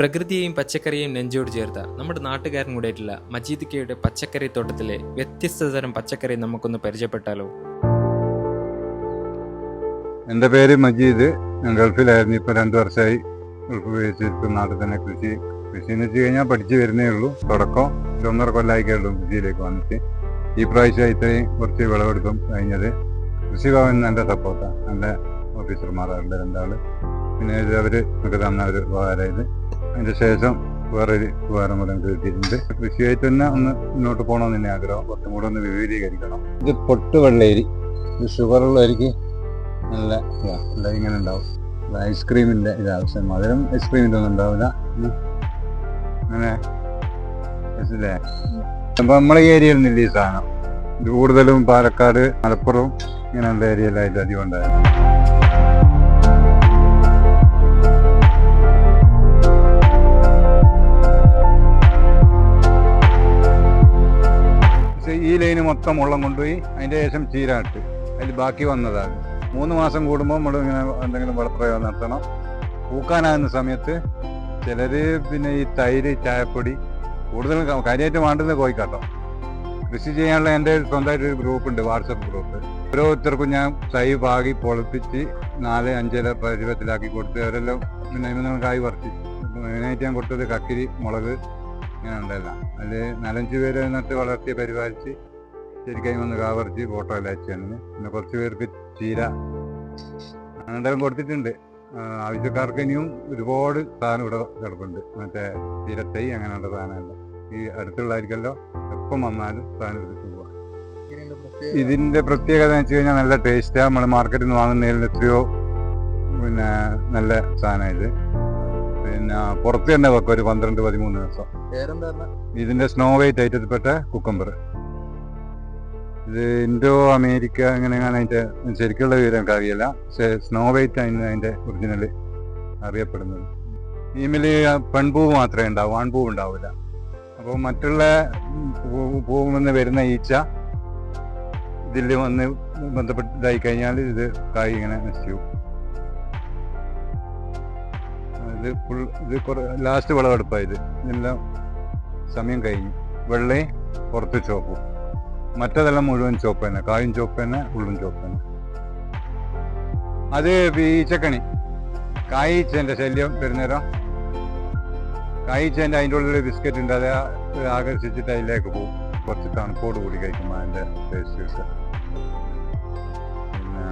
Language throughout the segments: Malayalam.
പ്രകൃതിയെയും പച്ചക്കറിയെയും നെഞ്ചോട് ചേർത്ത നമ്മുടെ നാട്ടുകാരൻ കൂടെയായിട്ടുള്ള മജീദ് കെയുടെ പച്ചക്കറി തോട്ടത്തിലെ വ്യത്യസ്ത തരം പച്ചക്കറി നമുക്കൊന്ന് പരിചയപ്പെട്ടാലോ? എന്റെ പേര് മജീദ്. ഞാൻ ഗൾഫിലായിരുന്നു. ഇപ്പോൾ രണ്ട് വർഷമായി ഗൾഫ് ഉപയോഗിച്ചിരിക്കും നാട്ടിൽ തന്നെ കൃഷി. കൃഷി എന്ന് വെച്ച് കഴിഞ്ഞാൽ പഠിച്ചു വരുന്നേ ഉള്ളൂ. തുടക്കം ഒന്നര കൊല്ലമായി കേട്ടു കൃഷിയിലേക്ക് വന്നിട്ട്. ഈ പ്രാവശ്യം ഇത്രയും കുറച്ച് വിളവെടുക്കും കഴിഞ്ഞത് കൃഷിഭവൻ എന്റെ സപ്പോർട്ടാണ് എന്റെ ഓഫീസർമാർ അവരുടെ രണ്ടാൾ. പിന്നെ അവർ നമുക്ക് തന്ന ഒരു ഉപകാരമായത് അതിന്റെ ശേഷം വേറൊരു ഉപകാരം കൂടെ കിട്ടിയിട്ടുണ്ട്. കൃഷിയായിട്ട് തന്നെ ഒന്ന് മുന്നോട്ട് പോകണമെന്ന് തന്നെ ആഗ്രഹം. കുറച്ചും കൂടെ ഒന്ന് വിപുലീകരിക്കണം. ഇത് പൊട്ട് വെള്ളയരി ഇത് ഷുഗറുള്ളവർക്ക് നല്ല ഇതാ, നല്ല ഇങ്ങനെ ഉണ്ടാവും. ഇത് ഐസ്ക്രീമിന്റെ ഇത് ആവശ്യം. മധുരം ഐസ്ക്രീമിന്റെ ഒന്നും ഉണ്ടാവില്ല. അങ്ങനെ. മനസ്സിലായേ? അപ്പൊ നമ്മളെ ഏരിയയിൽ നിന്നില്ല ഈ സാധനം? ഇത് കൂടുതലും പാലക്കാട് മലപ്പുറം ഇങ്ങനെയുള്ള ഏരിയയിലായിട്ട് അധികം ഉണ്ടായിരുന്നു മൊത്തം ഉള്ളം കൊണ്ടുപോയി അതിന്റെ ശേഷം ചീരാട്ട് അതിൽ ബാക്കി വന്നതാണ്. മൂന്ന് മാസം കൂടുമ്പോൾ നമ്മൾ ഇങ്ങനെ എന്തെങ്കിലും വളപ്രയോഗം നടത്തണം. പൂക്കാനാകുന്ന സമയത്ത് ചിലർ പിന്നെ ഈ തൈര് ചായപ്പൊടി കൂടുതൽ കാര്യമായിട്ട് വേണ്ടുന്നത് കോഴിക്കാട്ടോ. കൃഷി ചെയ്യാനുള്ള എന്റെ സ്വന്തമായിട്ട് ഒരു ഗ്രൂപ്പ് ഉണ്ട് വാട്സപ്പ് ഗ്രൂപ്പ്. ഓരോരുത്തർക്കും ഞാൻ തൈ പാകി പൊളിപ്പിച്ച് നാല് അഞ്ചില പരുവത്തിലാക്കി കൊടുത്ത് അവരെല്ലാം പിന്നെ കായ് പറിച്ച്. മെയിനായിട്ട് ഞാൻ കൊടുത്തത് കക്കിരി മുളക് ഇങ്ങനെ ഉണ്ടല്ല അതിൽ നാലഞ്ച് പേര് നട്ട് വളർത്തി പരിപാലിച്ച് ശരിക്കും വന്ന് കാവറിച്ച് ഫോട്ടോ എല്ലാം അയച്ചു തന്നു. പിന്നെ കുറച്ച് പേർക്ക് ചീര അങ്ങനെ കൊടുത്തിട്ടുണ്ട്. ആവശ്യക്കാർക്ക് ഇനിയും ഒരുപാട് സാധനം ഇവിടെ കിടപ്പുണ്ട്. മറ്റേ ചീരത്തൈ അങ്ങനെയുള്ള സാധനമല്ല ഈ അടുത്തുള്ളവർക്കല്ലോ എപ്പം വന്നാലും സാധനം എടുത്തു പോവാം ഇതിന്റെ പ്രത്യേകത എന്ന് വെച്ച് കഴിഞ്ഞാൽ നല്ല ടേസ്റ്റാണ് നമ്മൾ മാർക്കറ്റിൽ നിന്ന് വാങ്ങുന്നതിൽ എത്രയോ പിന്നെ നല്ല സാധനം ഇത്. പിന്നെ പുറത്ത് തന്നെ വെക്കും. ഒരു പന്ത്രണ്ട് പതിമൂന്ന് ദിവസം. ഇതിന്റെ സ്നോ വൈറ്റ് ഐറ്റത്തിൽപ്പെട്ട കുക്കമ്പർ ഇത് ഇൻഡോ അമേരിക്ക എങ്ങനെയാണ് അതിന്റെ ശരിക്കുള്ള വിവരം എനിക്ക് അറിയില്ല. പക്ഷെ സ്നോ വൈറ്റ് ആണ് അതിന്റെ ഒറിജിനൽ അറിയപ്പെടുന്നത്. ഈമിൽ പെൺപൂവ് മാത്രമേ ഉണ്ടാവൂ ആൺപൂവ് ഉണ്ടാവില്ല അപ്പോൾ മറ്റുള്ള പൂവിൽ നിന്ന് വരുന്ന ഈച്ച ഇതിൽ വന്ന് ബന്ധപ്പെട്ടതായി കഴിഞ്ഞാൽ ഇത് കായ് ഇങ്ങനെ നശിച്ചു ഇത് ഫുൾ ഇത് ലാസ്റ്റ് വിളവെടുപ്പായത് ഇതെല്ലാം സമയം കഴിഞ്ഞു. വെള്ളയും പുറത്ത് ചോപ്പും മറ്റതെല്ലാം മുഴുവൻ ചോപ്പ് തന്നെ. കായും ചോപ്പ് തന്നെ ഉള്ളും ചോപ്പ് തന്നെ. അത് ഈച്ചക്കണി. കായീച്ചേന്റെ ശല്യം വരുന്നേരം കായീച്ചേന്റെ അതിന്റെ ഉള്ളിൽ ബിസ്ക്കറ്റ് ഉണ്ട്. അത് ആകർഷിച്ചിട്ട് അതിലേക്ക് പോകും. കുറച്ച് തണുപ്പോട് കൂടി കഴിക്കുമ്പോൾ അതിന്റെ ടേസ്റ്റ് കിട്ടുക. പിന്നെ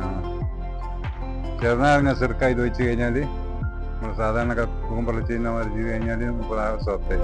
ചെറുനാരങ്ങ ചെറുക്ക ഇത് വെച്ച് കഴിഞ്ഞാൽ നമ്മൾ സാധാരണ കുമ്പള ചെയ്യുന്ന മാതിരി ചെയ്ത് കഴിഞ്ഞാൽ നമുക്ക് ആ സോഫ്റ്റായി